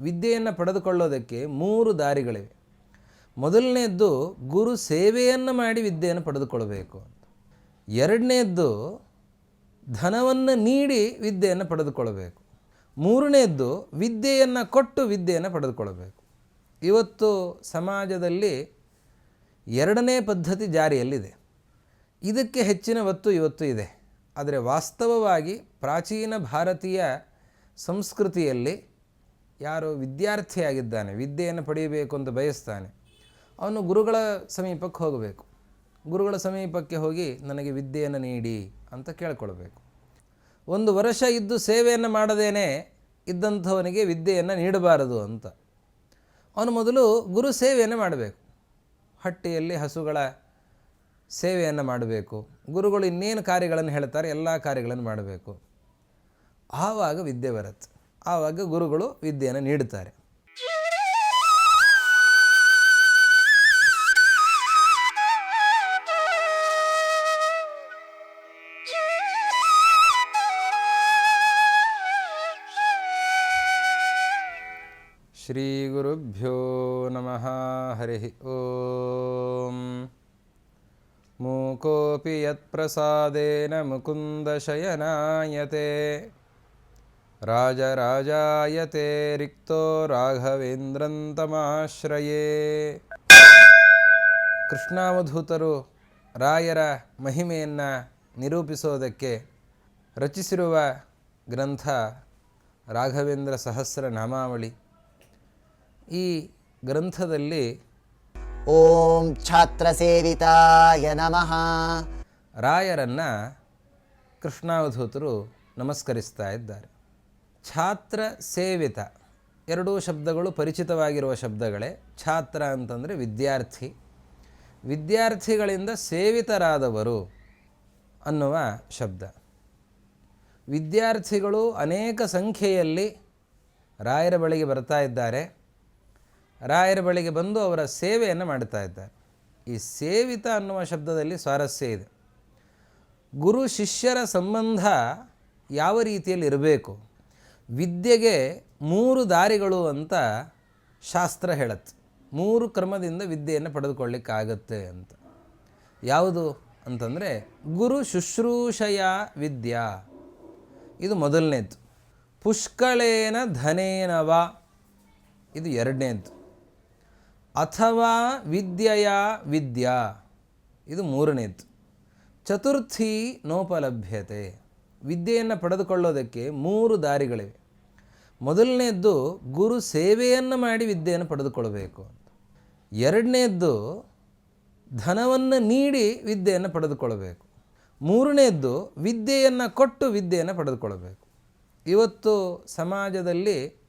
ವಿದ್ಯೆಯನ್ನು ಪಡೆದುಕೊಳ್ಳೋದಕ್ಕೆ ಮೂರು ದಾರಿಗಳಿವೆ. ಮೊದಲನೆಯದ್ದು ಗುರು ಸೇವೆಯನ್ನು ಮಾಡಿ ವಿದ್ಯೆಯನ್ನು ಪಡೆದುಕೊಳ್ಳಬೇಕು ಅಂತ. ಎರಡನೇದ್ದು ಧನವನ್ನು ನೀಡಿ ವಿದ್ಯೆಯನ್ನು ಪಡೆದುಕೊಳ್ಳಬೇಕು. ಮೂರನೇದ್ದು ವಿದ್ಯೆಯನ್ನು ಕೊಟ್ಟು ವಿದ್ಯೆಯನ್ನು ಪಡೆದುಕೊಳ್ಳಬೇಕು. ಇವತ್ತು ಸಮಾಜದಲ್ಲಿ ಎರಡನೇ ಪದ್ಧತಿ ಜಾರಿಯಲ್ಲಿದೆ. ಇದಕ್ಕೆ ಹೆಚ್ಚಿನ ಒತ್ತು ಇವತ್ತು ಇದೆ. ಆದರೆ ವಾಸ್ತವವಾಗಿ ಪ್ರಾಚೀನ ಭಾರತೀಯ ಸಂಸ್ಕೃತಿಯಲ್ಲಿ ಯಾರು ವಿದ್ಯಾರ್ಥಿಯಾಗಿದ್ದಾನೆ, ವಿದ್ಯೆಯನ್ನು ಪಡೆಯಬೇಕು ಅಂತ ಬಯಸ್ತಾನೆ. ಅವನು ಗುರುಗಳ ಸಮೀಪಕ್ಕೆ ಹೋಗಬೇಕು. ಗುರುಗಳ ಸಮೀಪಕ್ಕೆ ಹೋಗಿ ನನಗೆ ವಿದ್ಯೆಯನ್ನು ನೀಡಿ ಅಂತ ಕೇಳ್ಕೊಳ್ಬೇಕು. ಒಂದು ವರ್ಷ ಇದ್ದು ಸೇವೆಯನ್ನು ಮಾಡದೇನೆ ಇದ್ದಂಥವನಿಗೆ ವಿದ್ಯೆಯನ್ನು ನೀಡಬಾರದು ಅಂತ. ಅವನು ಮೊದಲು ಗುರು ಸೇವೆಯನ್ನು ಮಾಡಬೇಕು. ಹಟ್ಟಿಯಲ್ಲಿ ಹಸುಗಳ ಸೇವೆಯನ್ನು ಮಾಡಬೇಕು. ಗುರುಗಳು ಇನ್ನೇನು ಕಾರ್ಯಗಳನ್ನು ಹೇಳ್ತಾರೆ, ಎಲ್ಲ ಕಾರ್ಯಗಳನ್ನು ಮಾಡಬೇಕು. ಆವಾಗ ವಿದ್ಯೆ ಬರುತ್ತೆ. ಆವಾಗ ಗುರುಗಳು ವಿದ್ಯೆಯನ್ನು ನೀಡುತ್ತಾರೆ. ಶ್ರೀ ಗುರುಭ್ಯೋ ನಮಃ. ಹರಿ ಓಂ. ಮೂಕೋಪಿ ಯತ್ಪ್ರಸಾದೇನ ಮುಕುಂದಶಯನಾಯತೆ ರಾಜರಾಜಾಯತೆ ರಿಕ್ತೋ ರಾಘವೇಂದ್ರಂತಮಾಶ್ರಯೇ ಕೃಷ್ಣಾವಧೂತರು ರಾಯರ ಮಹಿಮೆಯನ್ನು ನಿರೂಪಿಸೋದಕ್ಕೆ ರಚಿಸಿರುವ ಗ್ರಂಥ ರಾಘವೇಂದ್ರ ಸಹಸ್ರ ನಾಮಾವಳಿ. ಈ ಗ್ರಂಥದಲ್ಲಿ ಓಂ ಛಾತ್ರ ಸೇವಿತಾಯ ನಮಃ. ರಾಯರನ್ನು ಕೃಷ್ಣಾವಧೂತರು ನಮಸ್ಕರಿಸ್ತಾ ಇದ್ದಾರೆ. ಛಾತ್ರ ಸೇವಿತ. ಎರಡೂ ಶಬ್ದಗಳು ಪರಿಚಿತವಾಗಿರುವ ಶಬ್ದಗಳೇ. ಛಾತ್ರ ಅಂತಂದರೆ ವಿದ್ಯಾರ್ಥಿ. ವಿದ್ಯಾರ್ಥಿಗಳಿಂದ ಸೇವಿತರಾದವರು ಅನ್ನುವ ಶಬ್ದ. ವಿದ್ಯಾರ್ಥಿಗಳು ಅನೇಕ ಸಂಖ್ಯೆಯಲ್ಲಿ ರಾಯರ ಬಳಿಗೆ ಬರ್ತಾ ಇದ್ದಾರೆ. ರಾಯರ ಬಳಿಗೆ ಬಂದು ಅವರ ಸೇವೆಯನ್ನು ಮಾಡ್ತಾ ಇದ್ದಾರೆ. ಈ ಸೇವಿತ ಅನ್ನುವ ಶಬ್ದದಲ್ಲಿ ಸ್ವಾರಸ್ಯ ಇದೆ. ಗುರು ಶಿಷ್ಯರ ಸಂಬಂಧ ಯಾವ ರೀತಿಯಲ್ಲಿ ಇರಬೇಕು? ವಿದ್ಯೆಗೆ ಮೂರು ದಾರಿಗಳು ಅಂತ ಶಾಸ್ತ್ರ ಹೇಳುತ್ತೆ. ಮೂರು ಕ್ರಮದಿಂದ ವಿದ್ಯೆಯನ್ನು ಪಡೆದುಕೊಳ್ಳಿಕ್ಕಾಗತ್ತೆ ಅಂತ. ಯಾವುದು ಅಂತಂದರೆ ಗುರು ಶುಶ್ರೂಷಯ ವಿದ್ಯಾ. ಇದು ಮೊದಲನೇದು. ಪುಷ್ಕಳೇನ ಧನೇನವ ಇದು ಎರಡನೇದು. ಅಥವಾ ವಿದ್ಯೆಯ ವಿದ್ಯಾ. ಇದು ಮೂರನೇದು. ಚತುರ್ಥಿ ನೋಪಲಭ್ಯತೆ. ವಿದ್ಯೆಯನ್ನು ಪಡೆದುಕೊಳ್ಳೋದಕ್ಕೆ ಮೂರು ದಾರಿಗಳಿವೆ. ಮೊದಲನೇದ್ದು ಗುರು ಸೇವೆಯನ್ನು ಮಾಡಿ ವಿದ್ಯೆಯನ್ನು ಪಡೆದುಕೊಳ್ಳಬೇಕು ಅಂತ. ಎರಡನೇದ್ದು ಧನವನ್ನು ನೀಡಿ ವಿದ್ಯೆಯನ್ನು ಪಡೆದುಕೊಳ್ಳಬೇಕು. ಮೂರನೇದ್ದು ವಿದ್ಯೆಯನ್ನು ಕೊಟ್ಟು ವಿದ್ಯೆಯನ್ನು ಪಡೆದುಕೊಳ್ಳಬೇಕು. ಇವತ್ತು ಸಮಾಜದಲ್ಲಿ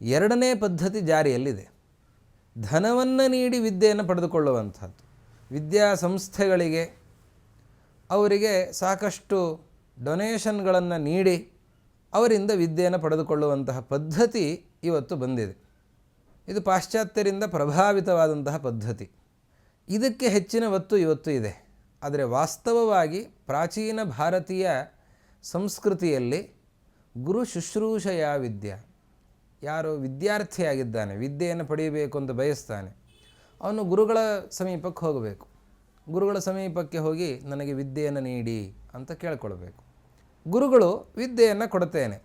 ಎರಡನೇ ಪದ್ಧತಿ ಜಾರಿಯಲ್ಲಿದೆ. ಧನವನ್ನು ನೀಡಿ ವಿದ್ಯೆಯನ್ನು ಪಡೆದುಕೊಳ್ಳುವಂಥದ್ದು. ವಿದ್ಯಾಸಂಸ್ಥೆಗಳಿಗೆ ಅವರಿಗೆ ಸಾಕಷ್ಟು ಡೊನೇಷನ್ಗಳನ್ನು ನೀಡಿ ಅವರಿಂದ ವಿದ್ಯೆಯನ್ನು ಪಡೆದುಕೊಳ್ಳುವಂತಹ ಪದ್ಧತಿ ಇವತ್ತು ಬಂದಿದೆ. ಇದು ಪಾಶ್ಚಾತ್ಯರಿಂದ ಪ್ರಭಾವಿತವಾದಂತಹ ಪದ್ಧತಿ. ಇದಕ್ಕೆ ಹೆಚ್ಚಿನ ಒತ್ತು ಇವತ್ತು ಇದೆ. ಆದರೆ ವಾಸ್ತವವಾಗಿ ಪ್ರಾಚೀನ ಭಾರತೀಯ ಸಂಸ್ಕೃತಿಯಲ್ಲಿ ಗುರು ಶುಶ್ರೂಷೆಯ ವಿದ್ಯೆ, ಯಾರು ವಿದ್ಯಾರ್ಥಿಯಾಗಿದ್ದಾನೆ, ವಿದ್ಯೆಯನ್ನು ಪಡೆಯಬೇಕು ಅಂತ ಬಯಸ್ತಾನೆ, ಅವನು ಗುರುಗಳ ಸಮೀಪಕ್ಕೆ ಹೋಗಬೇಕು. ಗುರುಗಳ ಸಮೀಪಕ್ಕೆ ಹೋಗಿ ನನಗೆ ವಿದ್ಯೆಯನ್ನು ನೀಡಿ ಅಂತ ಕೇಳ್ಕೊಳ್ಬೇಕು. ಗುರುಗಳು ವಿದ್ಯೆಯನ್ನು ಕೊಡುತ್ತೇನೆ.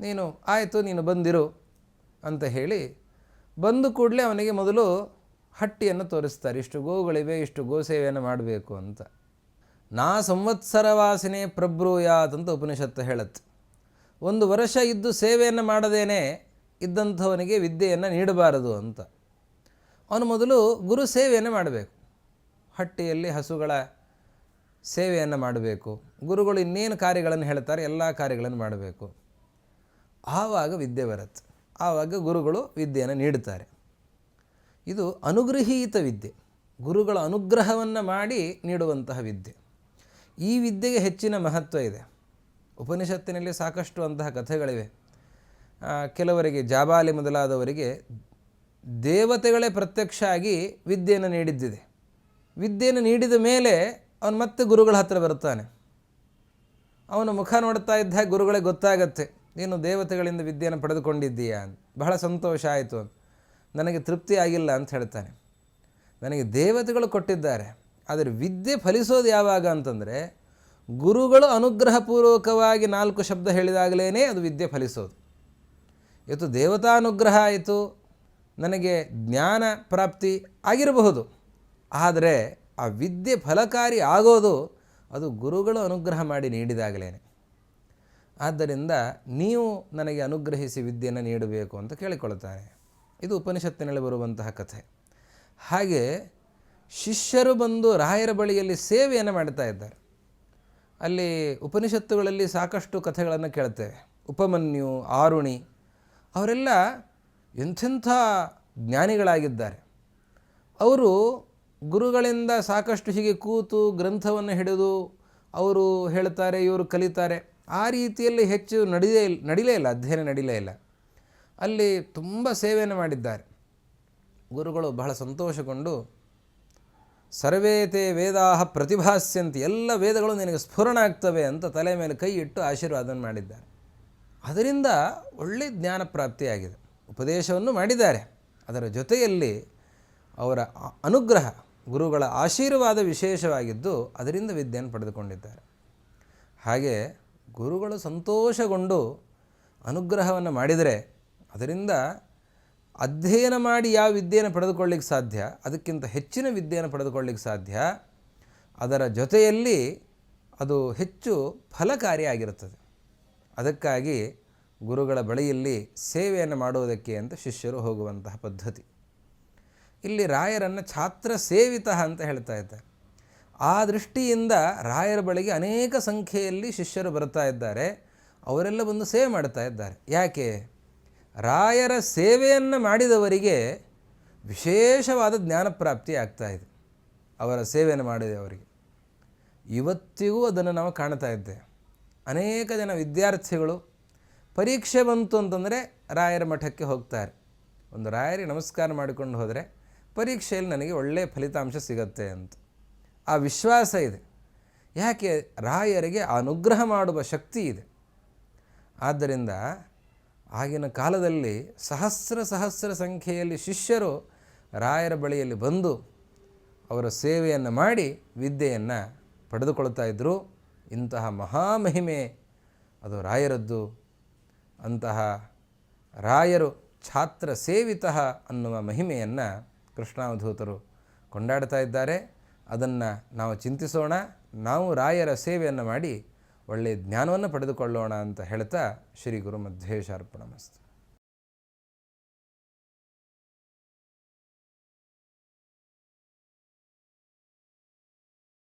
ನೀನು ಆಯಿತು, ನೀನು ಬಂದಿರು ಅಂತ ಹೇಳಿ ಬಂದು ಕೂಡಲೇ ಅವನಿಗೆ ಮೊದಲು ಹಟ್ಟಿಯನ್ನು ತೋರಿಸ್ತಾರೆ. ಇಷ್ಟು ಗೋಗಳಿವೆ, ಇಷ್ಟು ಗೋಸೇವೆಯನ್ನು ಮಾಡಬೇಕು ಅಂತ. ನಾ ಸಂವತ್ಸರ ವಾಸಿನಿ ಪ್ರಬ್ರೂಯಾತ್ ಅಂತ ಉಪನಿಷತ್ತು ಹೇಳುತ್ತೆ. ಒಂದು ವರ್ಷ ಇದ್ದು ಸೇವೆಯನ್ನು ಮಾಡದೇನೆ ಇದ್ದಂಥವನಿಗೆ ವಿದ್ಯೆಯನ್ನು ನೀಡಬಾರದು ಅಂತ. ಅವನು ಮೊದಲು ಗುರು ಸೇವೆಯನ್ನು ಮಾಡಬೇಕು. ಹಟ್ಟಿಯಲ್ಲಿ ಹಸುಗಳ ಸೇವೆಯನ್ನು ಮಾಡಬೇಕು. ಗುರುಗಳು ಇನ್ನೇನು ಕಾರ್ಯಗಳನ್ನು ಹೇಳ್ತಾರೆ? ಎಲ್ಲ ಕಾರ್ಯಗಳನ್ನು ಮಾಡಬೇಕು. ಆವಾಗ ವಿದ್ಯೆ ಬರುತ್ತೆ. ಆವಾಗ ಗುರುಗಳು ವಿದ್ಯೆಯನ್ನು ನೀಡುತ್ತಾರೆ. ಇದು ಅನುಗ್ರಹೀತ ವಿದ್ಯೆ. ಗುರುಗಳ ಅನುಗ್ರಹವನ್ನು ಮಾಡಿ ನೀಡುವಂತಹ ವಿದ್ಯೆ. ಈ ವಿದ್ಯೆಗೆ ಹೆಚ್ಚಿನ ಮಹತ್ವ ಇದೆ. ಉಪನಿಷತ್ತಿನಲ್ಲಿ ಸಾಕಷ್ಟು ಅಂತಹ ಕಥೆಗಳಿವೆ. ಕೆಲವರಿಗೆ ಜಾಬಾಲಿ ಮೊದಲಾದವರಿಗೆ ದೇವತೆಗಳೇ ಪ್ರತ್ಯಕ್ಷ ಆಗಿ ವಿದ್ಯೆಯನ್ನು ನೀಡಿದ್ದಿದೆ. ವಿದ್ಯೆಯನ್ನು ನೀಡಿದ ಮೇಲೆ ಅವನು ಮತ್ತೆ ಗುರುಗಳ ಹತ್ತಿರ ಬರುತ್ತಾನೆ. ಅವನು ಮುಖ ನೋಡ್ತಾ ಇದ್ದ ಹಾಗೆ ಗುರುಗಳಿಗೆ ಗೊತ್ತಾಗತ್ತೆ, ನೀನು ದೇವತೆಗಳಿಂದ ವಿದ್ಯೆಯನ್ನು ಪಡೆದುಕೊಂಡಿದ್ದೀಯಾ ಅಂತ. ಬಹಳ ಸಂತೋಷ ಆಯಿತು ಅಂತ ನನಗೆ ತೃಪ್ತಿ ಆಗಿಲ್ಲ ಅಂತ ಹೇಳ್ತಾನೆ. ನನಗೆ ದೇವತೆಗಳು ಕೊಟ್ಟಿದ್ದಾರೆ, ಆದರೆ ವಿದ್ಯೆ ಫಲಿಸೋದು ಯಾವಾಗ ಅಂತಂದರೆ, ಗುರುಗಳು ಅನುಗ್ರಹಪೂರ್ವಕವಾಗಿ ನಾಲ್ಕು ಶಬ್ದ ಹೇಳಿದಾಗಲೇ ಅದು ವಿದ್ಯೆ ಫಲಿಸೋದು. ಇವತ್ತು ದೇವತಾನುಗ್ರಹ ಆಯಿತು, ನನಗೆ ಜ್ಞಾನ ಪ್ರಾಪ್ತಿ ಆಗಿರಬಹುದು. ಆದರೆ ಆ ವಿದ್ಯೆ ಫಲಕಾರಿ ಆಗೋದು ಅದು ಗುರುಗಳು ಅನುಗ್ರಹ ಮಾಡಿ ನೀಡಿದಾಗಲೇ ಆದ್ದರಿಂದ ನೀವು ನನಗೆ ಅನುಗ್ರಹಿಸಿ ವಿದ್ಯೆಯನ್ನು ನೀಡಬೇಕು ಅಂತ ಕೇಳಿಕೊಳ್ಳುತ್ತಾನೆ ಇದು ಉಪನಿಷತ್ತಿನಲ್ಲಿ ಬರುವಂತಹ ಕಥೆ. ಹಾಗೆ ಶಿಷ್ಯರು ಬಂದು ರಾಯರ ಬಳಿಯಲ್ಲಿ ಸೇವೆಯನ್ನು ಮಾಡ್ತಾ ಇದ್ದಾರೆ. ಅಲ್ಲಿ ಉಪನಿಷತ್ತುಗಳಲ್ಲಿ ಸಾಕಷ್ಟು ಕಥೆಗಳನ್ನು ಕೇಳ್ತೇವೆ ಉಪಮನ್ಯು, ಆರುಣಿ ಅವರೆಲ್ಲ ಎಂಥೆಂಥ ಜ್ಞಾನಿಗಳಾಗಿದ್ದಾರೆ. ಅವರು ಗುರುಗಳಿಂದ ಸಾಕಷ್ಟು ಹೀಗೆ ಕೂತು ಗ್ರಂಥವನ್ನು ಹಿಡಿದು ಅವರು ಹೇಳ್ತಾರೆ, ಇವರು ಕಲಿತಾರೆ. ಆ ರೀತಿಯಲ್ಲಿ ಹೆಚ್ಚು ನಡೆಯೇ ಇಲ್ಲ ನಡೀಲೇ ಇಲ್ಲ, ಅಧ್ಯಯನ ನಡೀಲೇ ಇಲ್ಲ. ಅಲ್ಲಿ ತುಂಬ ಸೇವೆಯನ್ನು ಮಾಡಿದ್ದಾರೆ. ಗುರುಗಳು ಬಹಳ ಸಂತೋಷಗೊಂಡು, ಸರ್ವೇತೆ ವೇದಾಹ ಪ್ರತಿಭಾಸ್ಯಂತ, ಎಲ್ಲ ವೇದಗಳು ನಿನಗೆ ಸ್ಫುರಣ ಆಗ್ತವೆ ಅಂತ ತಲೆ ಮೇಲೆ ಕೈ ಇಟ್ಟು ಆಶೀರ್ವಾದ ಮಾಡಿದ್ದಾರೆ. ಅದರಿಂದ ಒಳ್ಳೆ ಜ್ಞಾನ ಪ್ರಾಪ್ತಿಯಾಗಿದೆ. ಉಪದೇಶವನ್ನು ಮಾಡಿದ್ದಾರೆ. ಅದರ ಜೊತೆಯಲ್ಲಿ ಅವರ ಅನುಗ್ರಹ ಗುರುಗಳ ಆಶೀರ್ವಾದ ವಿಶೇಷವಾಗಿದ್ದು ಅದರಿಂದ ವಿದ್ಯೆಯನ್ನು ಪಡೆದುಕೊಂಡಿದ್ದಾರೆ. ಹಾಗೆ ಗುರುಗಳು ಸಂತೋಷಗೊಂಡು ಅನುಗ್ರಹವನ್ನು ಮಾಡಿದರೆ ಅದರಿಂದ ಅಧ್ಯಯನ ಮಾಡಿ ಯಾವ ವಿದ್ಯೆಯನ್ನು ಪಡೆದುಕೊಳ್ಳಿಕ್ಕೆ ಸಾಧ್ಯ, ಅದಕ್ಕಿಂತ ಹೆಚ್ಚಿನ ವಿದ್ಯೆಯನ್ನು ಪಡೆದುಕೊಳ್ಳಿಕ್ಕೆ ಸಾಧ್ಯ, ಅದರ ಜೊತೆಯಲ್ಲಿ ಅದು ಹೆಚ್ಚು ಫಲಕಾರಿಯಾಗಿರುತ್ತದೆ. ಅದಕ್ಕಾಗಿ ಗುರುಗಳ ಬಳಿಯಲ್ಲಿ ಸೇವೆಯನ್ನು ಮಾಡುವುದಕ್ಕೆ ಅಂತ ಶಿಷ್ಯರು ಹೋಗುವಂತಹ ಪದ್ಧತಿ. ಇಲ್ಲಿ ರಾಯರನ್ನು ಛಾತ್ರ ಸೇವಿತ ಅಂತ ಹೇಳ್ತಾ ಇದ್ದಾರೆ. ಆ ದೃಷ್ಟಿಯಿಂದ ರಾಯರ ಬಳಿಗೆ ಅನೇಕ ಸಂಖ್ಯೆಯಲ್ಲಿ ಶಿಷ್ಯರು ಬರ್ತಾ ಇದ್ದಾರೆ. ಅವರೆಲ್ಲ ಬಂದು ಸೇವೆ ಮಾಡ್ತಾ ಇದ್ದಾರೆ. ಯಾಕೆ? ರಾಯರ ಸೇವೆಯನ್ನು ಮಾಡಿದವರಿಗೆ ವಿಶೇಷವಾದ ಜ್ಞಾನ ಪ್ರಾಪ್ತಿ ಆಗ್ತಾ ಇದೆ. ಅವರ ಸೇವೆಯನ್ನು ಮಾಡಿದವರಿಗೆ ಇವತ್ತಿಗೂ ಅದನ್ನು ನಾವು ಕಾಣ್ತಾ ಇದ್ದೇವೆ. ಅನೇಕ ಜನ ವಿದ್ಯಾರ್ಥಿಗಳು ಪರೀಕ್ಷೆ ಬಂತು ಅಂತಂದರೆ ರಾಯರ ಮಠಕ್ಕೆ ಹೋಗ್ತಾರೆ. ಒಂದು ರಾಯರಿಗೆ ನಮಸ್ಕಾರ ಮಾಡಿಕೊಂಡು ಹೋದರೆ ಪರೀಕ್ಷೆಯಲ್ಲಿ ನನಗೆ ಒಳ್ಳೆಯ ಫಲಿತಾಂಶ ಸಿಗತ್ತೆ ಅಂತ. ಆ ವಿಶ್ವಾಸ ಇದೆ. ಯಾಕೆ? ರಾಯರಿಗೆ ಅನುಗ್ರಹ ಮಾಡುವ ಶಕ್ತಿ ಇದೆ. ಆದ್ದರಿಂದ ಆಗಿನ ಕಾಲದಲ್ಲಿ ಸಹಸ್ರ ಸಹಸ್ರ ಸಂಖ್ಯೆಯಲ್ಲಿ ಶಿಷ್ಯರು ರಾಯರ ಬಳಿಯಲ್ಲಿ ಬಂದು ಅವರ ಸೇವೆಯನ್ನು ಮಾಡಿ ವಿದ್ಯೆಯನ್ನು ಪಡೆದುಕೊಳ್ತಾ ಇದ್ದರು ಇಂತಹ ಮಹಾಮಹಿಮೆ ಅದು ರಾಯರದ್ದು. ಅಂತಹ ರಾಯರು ಛಾತ್ರ ಸೇವಿತ ಅನ್ನುವ ಮಹಿಮೆಯನ್ನು ಕೃಷ್ಣಾವಧೂತರು ಕೊಂಡಾಡ್ತಾ ಇದ್ದಾರೆ. ಅದನ್ನು ನಾವು ಚಿಂತಿಸೋಣ. ನಾವು ರಾಯರ ಸೇವೆಯನ್ನು ಮಾಡಿ ಒಳ್ಳೆಯ ಜ್ಞಾನವನ್ನು ಪಡೆದುಕೊಳ್ಳೋಣ ಅಂತ ಹೇಳ್ತಾ ಶ್ರೀ ಗುರು ಮಧ್ವೇಶಾರ್ಪಣಮಸ್ತು